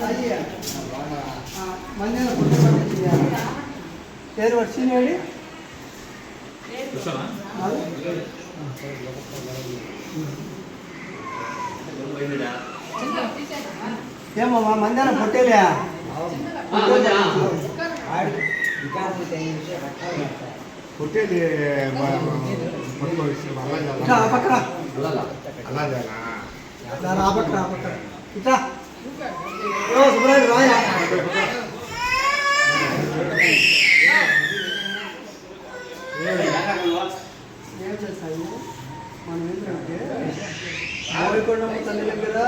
పండించాలి పేరు వచ్చినాడు ఏమమ్మా మందిన పొట్టేలే పక్కన ఆ పక్కన. ఇట్లా. ఏం చేస్తాయి మనం ఏంటంటే ఆవికొండమ్మ తల్లి దగ్గర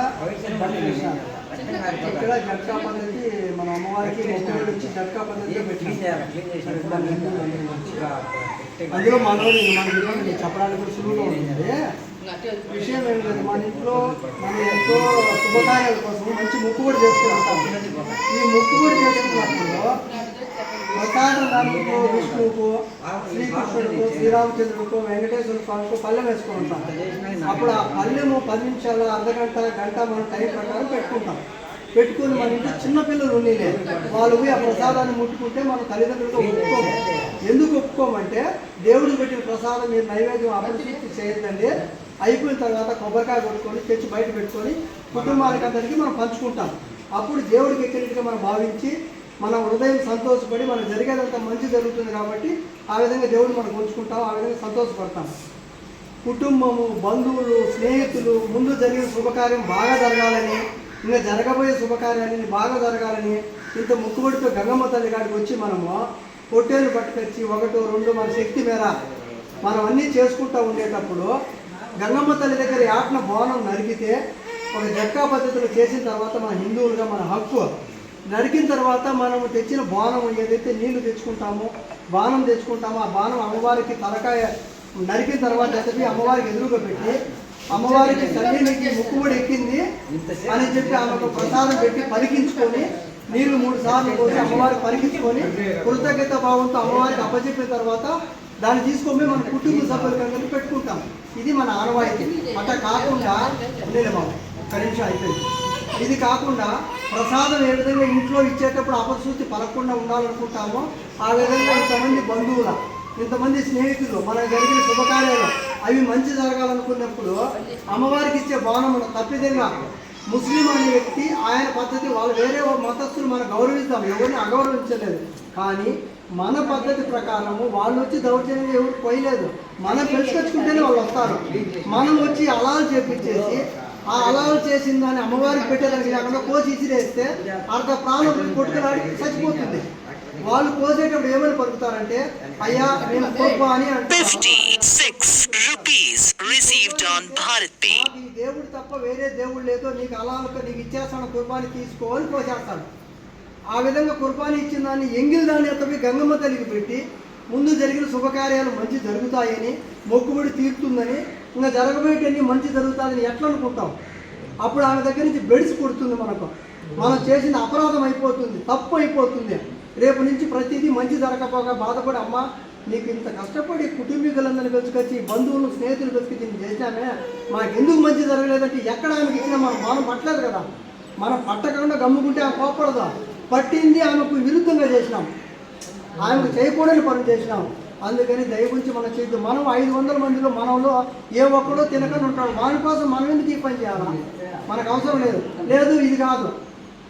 ఇక్కడ జట్కా పద్ధతి? మన అమ్మవారికి మొక్కలు వచ్చి జట్కా పద్ధతి పెట్టారు. అందులో మనోళ్ళు మనకి చెప్పడానికి కూడా సులువుగా ఉంటుంది విషయం ఏమి లేదు మన ఇంట్లో మనం ఎంతో శుభకార్యాల కోసం మంచి మొక్కుబడి చేసుకుంటాం ఈ ముక్కు కూడా చేసుకున్నప్పుడు ప్రసాద దానికి విష్ణువుకు శ్రీకృష్ణుడుకు శ్రీరామచంద్రుడుకు వెంకటేశ్వర స్వామికి పల్లెం వేసుకుంటాం అప్పుడు ఆ పల్లెము పది నిమిషాలు అర్ధగంట గంట మనం టైం ప్రకారం పెట్టుకుంటాం. పెట్టుకుని మన ఇంట్లో చిన్నపిల్లలు ఉండిలే వాళ్ళు పోయి ఆ ప్రసాదాన్ని ముట్టుకుంటే మన తల్లిదండ్రులతో ఒప్పుకోము ఎందుకు ఒప్పుకోమంటే దేవుడికి పెట్టిన ప్రసాదం మీరు నైవేద్యం అభివృద్ధి చేయొద్దండి అయిపోయిన తర్వాత కొబ్బరికాయ కొట్టుకొని తెచ్చి బయట పెట్టుకొని కుటుంబానికి అందరికీ మనం పంచుకుంటాం. అప్పుడు దేవుడికి ఎక్కినట్టుగా మనం భావించి మన హృదయం సంతోషపడి మనం జరిగేదంతా మంచి జరుగుతుంది కాబట్టి ఆ విధంగా దేవుడు మనం ఉంచుకుంటాం ఆ విధంగా సంతోషపడతాం. కుటుంబము బంధువులు స్నేహితులు ముందు జరిగిన శుభకార్యం బాగా జరగాలని ఇంకా జరగబోయే శుభకార్యాన్ని బాగా జరగాలని ఇంత ముక్కుబడితో గంగమ్మ తల్లి కాడికి వచ్చి మనము పొట్టేలు పట్టుకొచ్చి ఒకటో రెండు మన శక్తి మేర మనం అన్నీ చేసుకుంటూ ఉండేటప్పుడు గంగమ్మ తల్లి దగ్గర యాట్న బోనం నరికితే ఒక జక్కా పద్ధతిలో చేసిన తర్వాత మన హిందువులుగా మన హక్కు నరికిన తర్వాత మనము తెచ్చిన బాణం ఏదైతే నీళ్ళు తెచ్చుకుంటామో బాణం తెచ్చుకుంటామో ఆ బాణం అమ్మవారికి తలకాయ నరికిన తర్వాత చెప్పి అమ్మవారికి ఎదురుగా పెట్టి అమ్మవారికి తల్లికి ముక్కుబడి ఎక్కింది. అని చెప్పి ఆమెకు ప్రసాదం పెట్టి పలికించుకొని నీళ్ళు మూడు సార్లు పోసి అమ్మవారికి పలికించుకొని కృతజ్ఞత భావంతో అమ్మవారికి అప్పచెప్పిన తర్వాత దాన్ని తీసుకొని మన కుటుంబ సభ్యులకందరికీ పెట్టుకుంటాం. ఇది మన ఆనవాయితీ అట్లా కాకుండా ఉండేది ఒక్క నిమిషం అయిపోయింది. ఇది కాకుండా ప్రసాదం ఏ విధంగా ఇంట్లో ఇచ్చేటప్పుడు అపశృతి పలకుండా ఉండాలనుకుంటామో ఆ విధంగా ఇంతమంది బంధువుల ఇంతమంది స్నేహితులు మనకు జరిగిన శుభకార్యాలు అవి మంచి జరగాలనుకున్నప్పుడు అమ్మవారికి ఇచ్చే బాణం తప్పిదంగా ముస్లిం అనే వ్యక్తి ఆయన పద్ధతి వాళ్ళు వేరే మతస్థులు మనం గౌరవిస్తాం. ఎవరిని అగౌరవించలేదు. కానీ మన పద్ధతి ప్రకారము వాళ్ళు వచ్చి దౌర్జన్యం ఎవరు పోయలేదు మనం పిలుచుకొచ్చుకుంటేనే వాళ్ళు వస్తారు. మనం వచ్చి అలాలు చేపించేసి ఆ అలాలు చేసిన దాన్ని అమ్మవారికి పెట్టేదానికి లేకుండా కోసి ఇసిరేస్తే అర్ధ ప్రాణం కొట్టుకులాడి చచ్చిపోతుంది. వాళ్ళు కోసేటప్పుడు ఏమని పలుకుతారంటే అయ్యా నేను కోప అని అంటారు. 56 rupees received on Bharat Pay. నాకు ఈ దేవుడు తప్ప వేరే దేవుడు లేదో. నీకు అలాలకు నీకు ఇచ్చేస్తాను కుర్బానీ తీసుకో అని కోసేస్తాడు. ఆ విధంగా కుర్బానీ ఇచ్చిన దాన్ని ఎంగిల్ దాన్ని ఎత్తపై గంగమ్మ తల్లికి పెట్టి ముందు జరిగిన శుభకార్యాలు మంచి జరుగుతాయని మొక్కుబడి తీరుతుందని ఇంకా జరగబోయేటన్నీ మంచి జరుగుతాయని ఎట్లా అనుకుంటాం? అప్పుడు ఆమె దగ్గర నుంచి బెడిసి కొడుతుంది మనకు. మనం చేసిన అపరాధం అయిపోతుంది తప్పు అయిపోతుంది. రేపు నుంచి ప్రతిదీ మంచి జరగకపోగా బాధపడి అమ్మ నీకు ఇంత కష్టపడి కుటుంబీకులందరిని పిలుచుకొచ్చి బంధువులు స్నేహితులు పిలుచుకొచ్చి నేను చేశామే? మాకు ఎందుకు మంచి జరగలేదంటే ఎక్కడ ఆమెకి ఇచ్చినా మనం మనం పట్టలేదు కదా? మనం పట్టకుండా గమ్ముకుంటే ఆమె కోపడదు పట్టింది ఆమెకు విరుద్ధంగా చేసినాం. ఆమెకు చేయకూడని పనులు చేసినాం. అందుకని దయ గురించి మనం చేయొద్దు. మనం ఐదు వందల మందిలో మనలో ఏ ఒక్కడో తినకని ఉంటాడు. వాని కోసం మనం ఎందుకు ఈ పని చేయాలా? మనకు అవసరం లేదు. లేదు ఇది కాదు.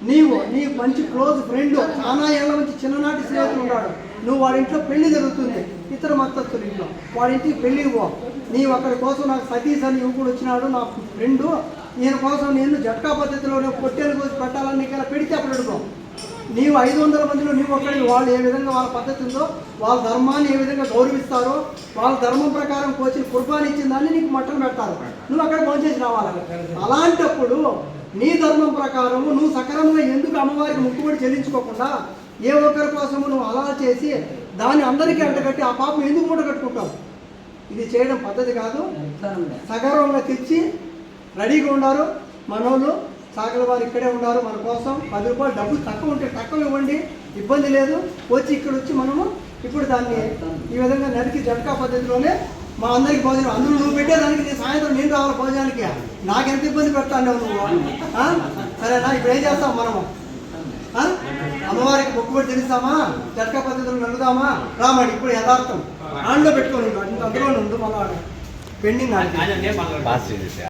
నీవు నీ మంచి క్లోజ్ ఫ్రెండ్ చాలా ఏళ్ళ నుంచి చిన్ననాటి స్నేహితులు ఉన్నాడు. నువ్వు వాడి ఇంట్లో పెళ్ళి జరుగుతుంది. ఇతర మత్తస్తులు ఇంట్లో. వాడి ఇంటికి పెళ్ళి పో. నీవు అక్కడి కోసం నాకు సతీష్ అని యువకుడు వచ్చినాడు నా ఫ్రెండు. ఈయన కోసం నేను జట్కా పద్ధతిలో పొట్టేలు కోసి పెట్టాలని నీకు పెడితే అప్పుడు అడుగుతాం నీవు ఐదు వందల మందిలో నీవు ఒక్కడికి వాళ్ళు ఏ విధంగా వాళ్ళ పద్ధతి ఉందో వాళ్ళ ధర్మాన్ని ఏ విధంగా గౌరవిస్తారో వాళ్ళ ధర్మం ప్రకారం కోచిన కుర్బానీ ఇచ్చిన దాన్ని నీకు మట్టలు పెడతారు. నువ్వు అక్కడ భోంచేసి రావాలి? అలాంటప్పుడు నీ ధర్మం ప్రకారము నువ్వు సక్రమంగా ఎందుకు అమ్మవారికి ముక్కుబడి చెల్లించుకోకుండా ఏ ఒక్కరి కోసము నువ్వు అలా చేసి దాన్ని అందరికీ అంటగట్టి ఆ పాపం ఎందుకు మూట కట్టుకుంటావు? ఇది చేయడం పద్ధతి కాదు. సగర్వంగా తెచ్చి రెడీగా ఉన్నారు మనోళ్ళు. సాగల వారు ఇక్కడే ఉన్నారు. మన కోసం పది రూపాయలు డబ్బులు తక్కువ ఉంటే తక్కువ ఇవ్వండి. ఇబ్బంది లేదు. వచ్చి ఇక్కడ వచ్చి మనము ఇప్పుడు దాన్ని ఈ విధంగా నరికి జట్కా పద్ధతిలోనే మా అందరికి భోజనం అందరూ నువ్వు పెట్టేదానికి నేను సాయంత్రం నేను రావాలి భోజనానికి? నాకెంత ఇబ్బంది పెడతాను నువ్వు? సరేనా? ఇప్పుడు ఏం చేస్తాం మనము? అమ్మవారికి మొక్కుబడి తెలుస్తామా జట్కా పద్ధతులు నడుదామా రామడి ఇప్పుడు యథార్థం. ఆండ్లో పెట్టుకొని ఉండు. అందులో ఉండు మళ్ళా. పెండింగ్ ఆడి పాస్ చేసేసా?